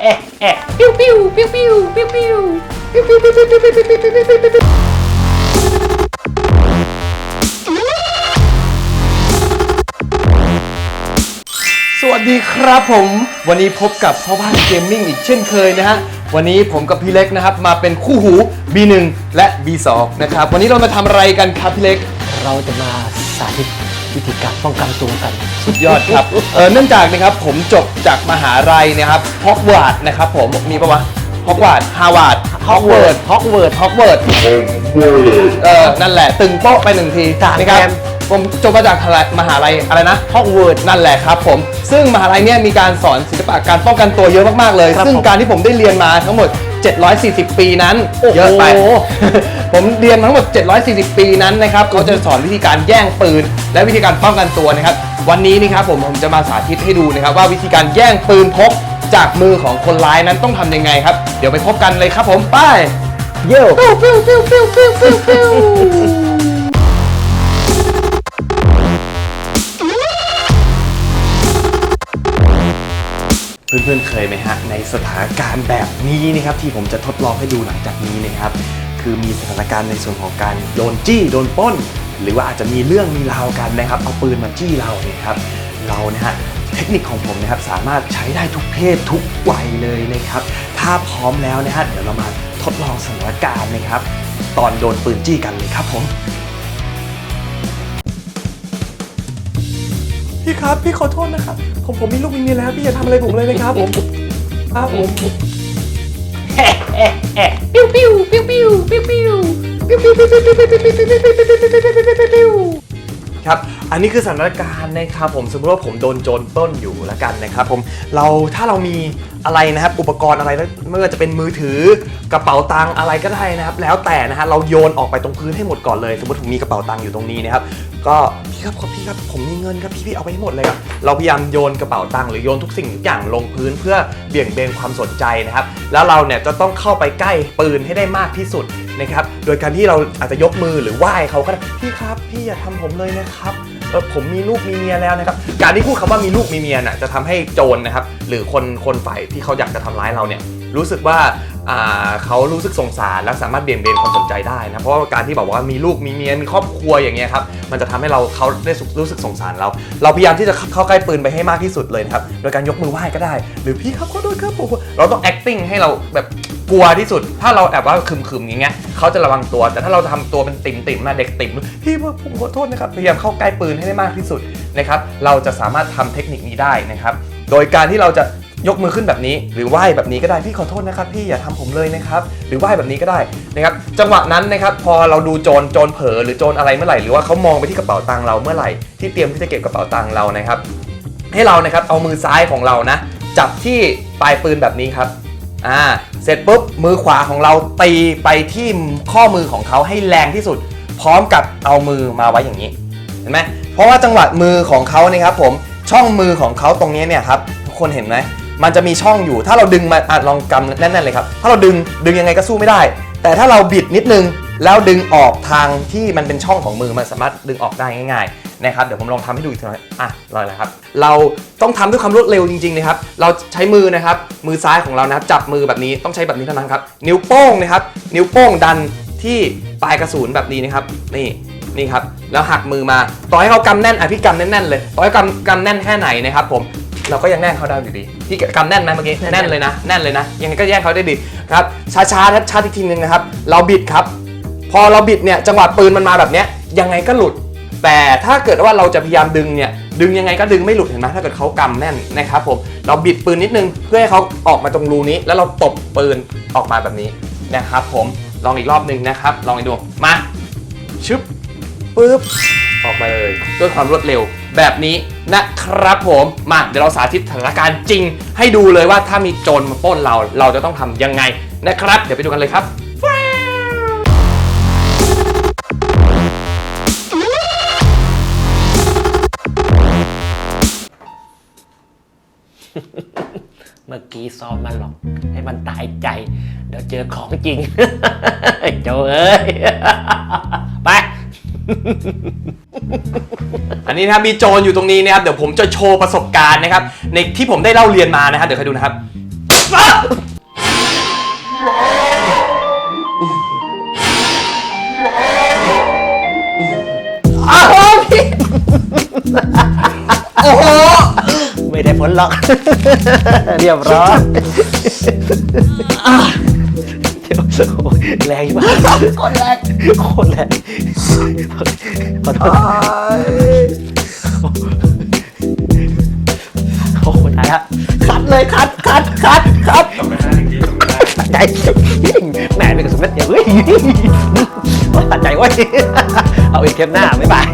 เอ๊ะเอ๊ะปิ้วปิ้วปิ้วปิ้วปิ้วปิ้วปิ้วปิ้วปิ้วปิ้วปิ้วปิ้วปิ้วปิ้วปิ้วปิ้วปิ้วสวัสดีครับผม วันนี้พบกับพ่อบ้านเกมมิ่งอีกเช่นเคยนะฮะ วันนี้ผมกับพี่เล็กนะครับ มาเป็นคู่หู B1 และ B2 นะครับ วันนี้เรามาทำอะไรกันครับพี่เล็ก เราจะมาสาธิต วิธีการป้องกันตัวกัน สุดยอดครับ เออเนื่องจากนะครับผมจบจากมหาลัยนะครับฮอกวาดนะครับผมมีปะวะฮอกวาดฮาวาดฮอกเวิร์ดฮอกเวิร์ดฮอกเวิร์ด เออนั่นแหละ ตึงโป๊ะไปหนึ่งทีจ้ะนะครับแกม ผมจบมาจากมหาลัยอะไรนะฮอกเวิร์ดนั่นแหละครับผม ซึ่งมหาลัยเนี่ยมีการสอนศิลปะการป้องกันตัวเยอะมากๆเลยครับซึ่งผมการที่ผมได้เรียนมาทั้งหมด 740 ปีนั้นโอ้โหเยอะไป ผมเรียนมาทั้งหมด 740 ปีนั้นนะครับเขาจะสอนวิธีการแย่งปืน และวิธีการป้องกันตัวนะครับ วันนี้นี่ครับผมผมจะมาสาธิตให้ดูนะครับว่าวิธีการแย่งปืนพกจากมือของคนร้ายนั้นต้องทำยังไงครับ เดี๋ยวไปพบกันเลยครับผมไปเยี่ยวปิ้วปิ้วปิ้วปิ้วปิ้วปิ้ว เพื่อนๆเคยไหมฮะในสถานการณ์แบบนี้นะครับที่ผมจะทดลองให้ดูหลังจากนี้นะครับ คือมีสถานการณ์ในส่วนของการโดนจี้โดนป้น หรือว่าอาจจะมีเรื่องมีราวกันนะครับ เอาปืนมาจี้เราเนี่ยครับ เรานะฮะเทคนิคของผมนะครับสามารถใช้ได้ทุกเพศทุกวัยเลยนะครับ ถ้าพร้อมแล้วนะฮะเดี๋ยวเรามาทดลองสถานการณ์นะครับ ตอนโดนปืนจี้กันเลยครับผม พี่ครับ พี่ขอโทษนะครับ ผมผมมีลูกมีเมียแล้ว พี่อย่าทำอะไรผมเลยนะครับผมครับผมปิ้วปิ้วปิ้วปิ้วปิ้วปิ้วปิ้วปิ้วปิ้วปิ้วปิ้วปิ้วปิ้วปิ้วปิ้วปิ้ว ครับ อันนี้คือสถานการณ์นะครับผมสมมติว่าผมโดนโจรปล้นอยู่แล้วกันนะครับผมเราถ้าเรามีอะไรนะครับอุปกรณ์อะไรไม่ว่าจะเป็นมือถือกระเป๋าตังค์อะไรก็ได้นะครับ แล้วแต่นะฮะเราโยนออกไปตรงพื้นให้หมดก่อนเลย สมมติผมมีกระเป๋าตังค์อยู่ตรงนี้นะครับก็พี่ครับพี่ครับผมมีเงินครับพี่พี่เอาไปให้หมดเลยครับเราพยายามโยนกระเป๋าตังค์หรือโยนทุกสิ่งทุกอย่างลงพื้นเพื่อเบี่ยงเบนความสนใจนะครับ แล้วเราเนี่ยจะต้องเข้าไปใกล้ปืนให้ได้มากที่สุด นะครับโดยการที่เราอาจจะยกมือหรือไหว้เขาก็ได้พี่ครับพี่อย่าทำผมเลยนะครับเออผมมีลูกมีเมียแล้วนะครับการที่พูดคำว่ามีลูกมีเมียน่ะจะทำให้โจรนะครับหรือคนคนฝ่ายที่เขาอยากจะทำร้ายเราเนี่ยรู้สึกว่าอ่าเขารู้สึกสงสารและสามารถเบี่ยงเบนความสนใจได้นะเพราะว่าการที่บอกว่ามีลูกมีเมียมีครอบครัวอย่างเงี้ยครับมันจะทำให้เราเขาได้รู้สึกสงสารเรา เราพยายามที่จะเข้าใกล้ปืนไปให้มากที่สุดเลยนะครับโดยการยกมือไหว้ก็ได้ หรือพี่ครับขอโทษครับผมเราต้อง acting ให้เราแบบ กลัวที่สุด ถ้าเราแบบว่าคึมๆอย่างเงี้ยเขาจะระวังตัว แต่ถ้าเราทำตัวเป็นติ่มๆมาเด็กติ่มพี่ผมขอโทษนะครับพยายามเข้าใกล้ปืนให้ได้มากที่สุดนะครับ เราจะสามารถทำเทคนิคนี้ได้นะครับ โดยการที่เราจะยกมือขึ้นแบบนี้ หรือไหว้แบบนี้ก็ได้พี่ขอโทษนะครับ พี่อย่าทำผมเลยนะครับ หรือไหว้แบบนี้ก็ได้นะครับจังหวะนั้นนะครับพอเราดูโจรโจรเผลอหรือโจรอะไรเมื่อไหร่หรือว่าเขามองไปที่กระเป๋าตังค์เราเมื่อไหร่ที่เตรียมที่จะเก็บกระเป๋าตังค์เรานะครับ ให้เรานะครับเอามือซ้ายของเรานะจับที่ปลายปืนแบบนี้ครับ อ่าเสร็จปุ๊บมือขวาของเราตีไปที่ข้อมือของเขาให้แรงที่สุด พร้อมกับเอามือมาไว้อย่างนี้เห็นไหมเพราะว่าจังหวะมือของเขาเนี่ยครับผมช่องมือของเขาตรงนี้เนี่ยครับทุกคนเห็นไหมมันจะมีช่องอยู่ ถ้าเราดึงมาอลองกำแน่นๆเลยครับ ถ้าเราดึงดึงยังไงก็สู้ไม่ได้ แต่ถ้าเราบิดนิดนึงแล้วดึงออกทางที่มันเป็นช่องของมือมันสามารถดึงออกได้ง่าย นะครับเดี๋ยวผมลองทำให้ดูอีกทีนึงอะรอเลยครับ เราต้องทำด้วยความรวดเร็วจริงๆนะครับ เราใช้มือนะครับ มือซ้ายของเรานะครับจับมือแบบนี้ต้องใช้แบบนี้เท่านั้นครับ นิ้วโป้งนะครับ นิ้วโป้งดันที่ปลายกระสุนแบบนี้นะครับ นี่นี่ครับแล้วหักมือมาต่อให้เขากำแน่นอะพี่กำแน่นๆเลยต่อให้กำกำแน่นแค่ไหนนะครับ ผมเราก็ยังแน่นเขาได้อยู่ดีพี่กำแน่นไหมเมื่อกี้แน่นเลยนะแน่นเลยนะยังไงก็แย่งเขาได้ดีครับช้าๆช้าอีกทีนึงนะครับ เราบิดครับ พอเราบิดเนี่ยจังหวะปืนมันมาแบบเนี้ยยังไงก็หลุด แต่ถ้าเกิดว่าเราจะพยายามดึงเนี่ยดึงยังไงก็ดึงไม่หลุดเห็นไหมถ้าเกิดเขากำแน่นนะครับผมเราบิดปืนนิดนึงเพื่อให้เขาออกมาตรงรูนี้ แล้วเราตบปืนออกมาแบบนี้นะครับผมลองอีกรอบหนึ่งนะครับ ลองอีกดูมาชึบปึ๊บออกมาเลยด้วยความรวดเร็วแบบนี้นะครับผมมาเดี๋ยวเราสาธิตสถานการณ์จริง ให้ดูเลยว่าถ้ามีโจรมาป้นเรา เราจะต้องทำยังไงนะครับ เดี๋ยวไปดูกันเลยครับ มื่อกี้ซ้อมมาหรอก ให้มันตายใจ เดี๋ยวเจอของจริงโจเอ้ย ไป อันนี้นะครับมีโจรอยู่ตรงนี้นะครับเดี๋ยวผมจะโชว์ประสบการณ์นะครับในที่ผมได้เล่าเรียนมานะครับเดี๋ยวใครดูนะครับ ไม่ได้ผลหรอก เรียบร้อยเดี๋ยวโอ้ยแรงมากคนแรกโคตรแรงขอโทษโอ้โหตายละคัดเลยคัดคัดคัดคัดจบไม่ได้จริงๆจบไม่ได้ตัดใจแหม่เป็นกระสุนเม็ดเดียวเฮ้ยตัดใจเว้ยเอาอีกเทปหน้าบ๊ายบาย